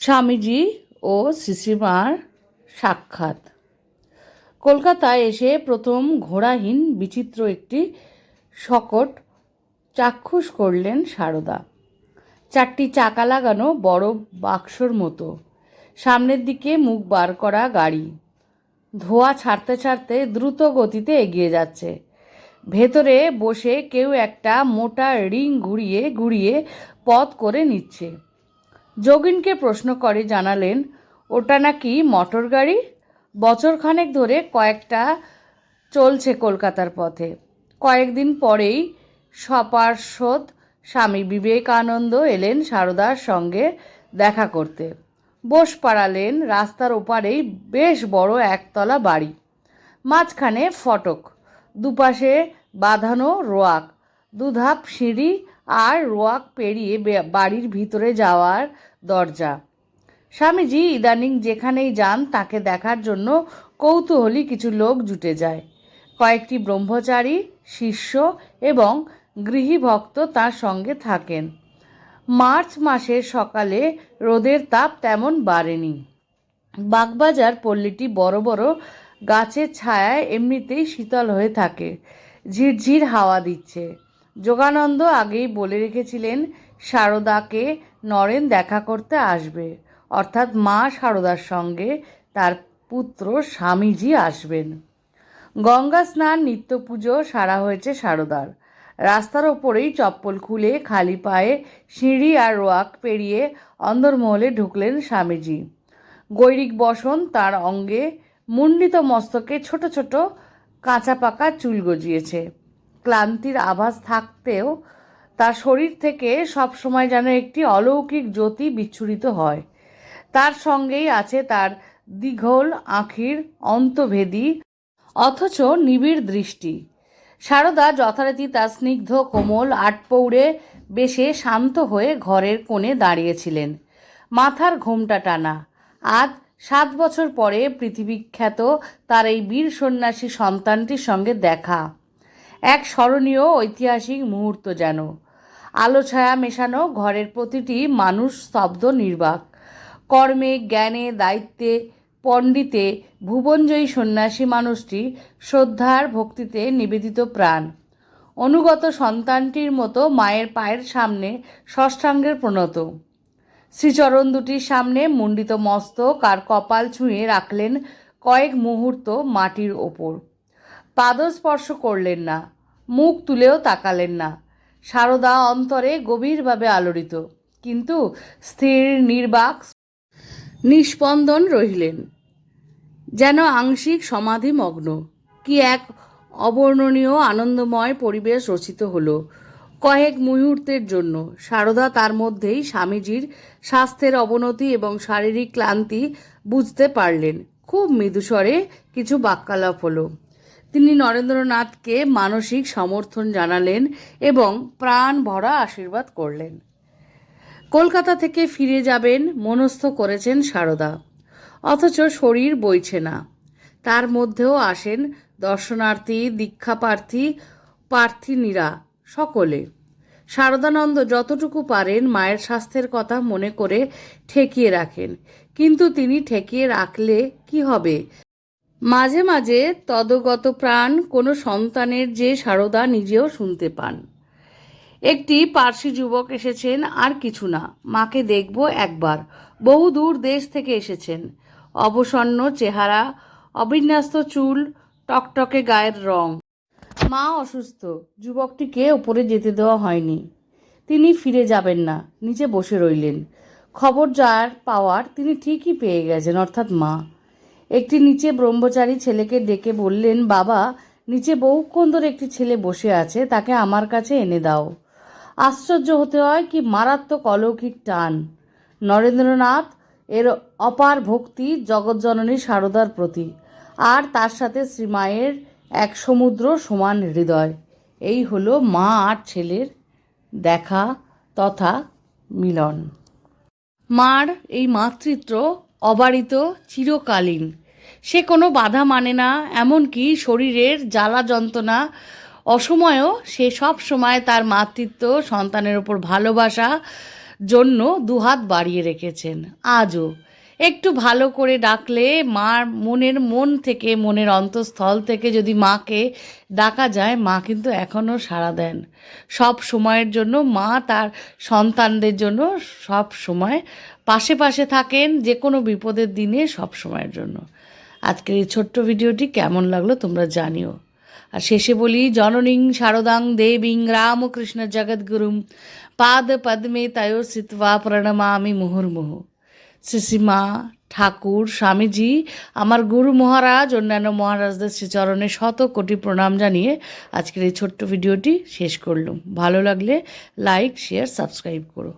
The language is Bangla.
স্বামীজি ও শ্রীশ্রীমার সাক্ষাৎ। কলকাতায় এসে প্রথম ঘোড়াহীন বিচিত্র একটি শকট চাক্ষুষ করলেন সারদা। চারটি চাকা লাগানো বড় বাক্সর মতো। সামনের দিকে মুখ বার করা গাড়ি। ধোয়া ছাড়তে ছাড়তে দ্রুত গতিতে এগিয়ে যাচ্ছে। ভেতরে বসে কেউ একটা মোটা রিং ঘুরিয়ে ঘুরিয়ে পথ করে নিচ্ছে। যোগিনকে প্রশ্ন করে জানালেন, ওটা নাকি মোটর গাড়ি? বছরখানেক ধরে কয়েকটা চলছে কলকাতার পথে। কয়েকদিন পরেই সপার্শ্বদ স্বামী বিবেকানন্দ এলেন সারদার সঙ্গে দেখা করতে। বোস পাড়ালেন রাস্তার ওপারেই বেশ বড় একতলা বাড়ি। মাঝখানে ফটক, দুপাশে বাঁধানো রোয়াক, দুধাপ সিঁড়ি আর রোয়াক পেরিয়ে বাড়ির ভিতরে যাওয়ার দরজা। স্বামীজি ইদানিং যেখানেই যান, তাকে দেখার জন্য কৌতূহলী কিছু লোক জুটে যায়। কয়েকটি ব্রহ্মচারী, শিষ্য এবং গৃহী ভক্ত তার সঙ্গে থাকেন। মার্চ মাসের সকালে রোদের তাপ তেমন বাড়েনি। বাগবাজার পল্লীটি বড় বড় গাছের ছায়ায় এমনিতেই শীতল হয়ে থাকে। ঝিরঝির হাওয়া দিচ্ছে। যোগানন্দ আগেই বলে রেখেছিলেন, সারদাকে নরেন দেখা করতে আসবে। অর্থাৎ মা সারদার সঙ্গে তার পুত্র স্বামীজি আসবেন। গঙ্গা স্নান নিত্য পুজো সারা হয়েছে সারদার। রাস্তার ওপরেই চপ্পল খুলে খালি পায়ে সিঁড়ি আর রোয়াক পেরিয়ে অন্দরমহলে ঢুকলেন স্বামীজি। গৈরিক বসন তার অঙ্গে মুন্ডিত মস্তকে ছোট ছোট কাঁচা পাকা চুল গজিয়েছে। ক্লান্তির আভাস থাকতেও তার শরীর থেকে সবসময় যেন একটি অলৌকিক জ্যোতি বিচ্ছুরিত হয়। তার সঙ্গেই আছে তার দীঘল আঁখির অন্তভেদী অথচ নিবিড় দৃষ্টি। সারদা যথারীতি তার স্নিগ্ধ, কোমল আটপৌড়ে বেশে শান্ত হয়ে ঘরের কোণে দাঁড়িয়েছিলেন। মাথার ঘোমটা টানা। আজ সাত বছর পরে পৃথিবীখ্যাত তার এই বীর সন্ন্যাসী সন্তানটির সঙ্গে দেখা। এক স্মরণীয় ঐতিহাসিক মুহূর্ত যেন। আলো, ছায়া মেশানো ঘরের প্রতিটি মানুষ স্তব্ধ নির্বাক। কর্মে, জ্ঞানে, দায়িত্বে, পণ্ডিতে, ভুবনজয়ী সন্ন্যাসী মানুষটি শ্রদ্ধার ভক্তিতে নিবেদিত প্রাণ। অনুগত সন্তানটির মতো মায়ের পায়ের সামনে ষষ্ঠাঙ্গের প্রণত। শ্রীচরণ দুটির সামনে মুণ্ডিত মস্তক আর কপাল ছুঁয়ে রাখলেন কয়েক মুহূর্ত মাটির ওপর। পাদস্পর্শ করলেন না, মুখ তুলেও তাকালেন না। সারদা অন্তরে গভীরভাবে আলোড়িত, কিন্তু স্থির, নির্বাক নিস্পন্দন রহিলেন। যেন আংশিক সমাধিমগ্ন, কি এক অবর্ণনীয়, আনন্দময় পরিবেশ রচিত হলো। কয়েক মুহূর্তের জন্য সারদা তার মধ্যেই স্বামীজির স্বাস্থ্যের অবনতি এবং শারীরিক ক্লান্তি বুঝতে পারলেন। খুব মৃদুস্বরে কিছু বাক্যালাপ হলো। তিনি নরেন্দ্রনাথকে মানসিক সমর্থন জানালেন এবং প্রাণ ভরা আশীর্বাদ করলেন। কলকাতা থেকে ফিরে যাবেন, মনস্থ করেছেন সারদা। অথচ শরীর বইছে না। তার মধ্যেও আসেন দর্শনার্থী, দীক্ষাপ্রার্থী, প্রার্থিনীরা সকলে। শারদানন্দ যতটুকু পারেন মায়ের স্বাস্থ্যের কথা মনে করে ঠেকিয়ে রাখেন। কিন্তু তিনি ঠেকিয়ে রাখলে কি হবে? মাঝে মাঝে তদগত প্রাণ কোনো সন্তানের যে সারদা নিজেও শুনতে পান। একটি পার্সি যুবক এসেছেন, আর কিছু না। মাকে দেখব একবার। বহু দূর দেশ থেকে এসেছেন। অবসন্ন চেহারা, অবিন্যস্ত চুল, টকটকে গায়ের রং। মা অসুস্থ। যুবকটিকে ওপরে যেতে দেওয়া হয়নি। তিনি ফিরে যাবেন না। নিচে বসে রইলেন। খবর যার পাওয়ার তিনি ঠিকই পেয়ে গেছেন, অর্থাৎ মা। একটি নিচে ব্রহ্মচারী ছেলেকে ডেকে বললেন, বাবা, নিচে বহুক্ষণ ধরে একটি ছেলে বসে আছে, তাকে আমার কাছে এনে দাও। আশ্চর্য হতে হয় কি মারাত্মক অলৌকিক টান। নরেন্দ্রনাথ এর অপার ভক্তি জগৎজননী সারদার প্রতি, আর তার সাথে শ্রীমায়ের এক সমুদ্র সমান হৃদয়। এই হলো মা আর ছেলের দেখা তথা মিলন। মার এই মাতৃত্ব অবারিত চিরকালীন। সে কোনো বাধা মানে না, এমনকি শরীরের জ্বালা যন্ত্রণা, অসময়েও সে সব সময় তার মাতৃত্ব, সন্তানের ওপর ভালোবাসা জন্য দুহাত বাড়িয়ে রেখেছেন। আজও একটু ভালো করে ডাকলে মার মনের মন থেকে, মনের অন্তঃস্থল থেকে যদি মাকে ডাকা যায়, মা কিন্তু এখনও সাড়া দেন। সব সময়ের জন্য মা তার সন্তানদের জন্য সব সময় পাশে পাশে থাকেন যে কোনো বিপদের দিনে সব সময়ের জন্য। আজকের এই ছোট্ট ভিডিওটি কেমন লাগল তোমরা জানিও। আর শেষে বলি, জননীং শারদাং দেবীং রামকৃষ্ণ জগদ্গুরুম পাদ পদ্মে তয় সিত্বা প্রণমামি মুহুর্মুহু। শ্রীশ্রীমা ঠাকুর, স্বামীজি, আমার গুরু মহারাজ, অন্যান্য মহারাজদের শ্রীচরণে শত কোটি প্রণাম জানিয়ে আজকের এই ছোট্ট ভিডিওটি শেষ করলুম। ভালো লাগলে লাইক, শেয়ার, সাবস্ক্রাইব করো।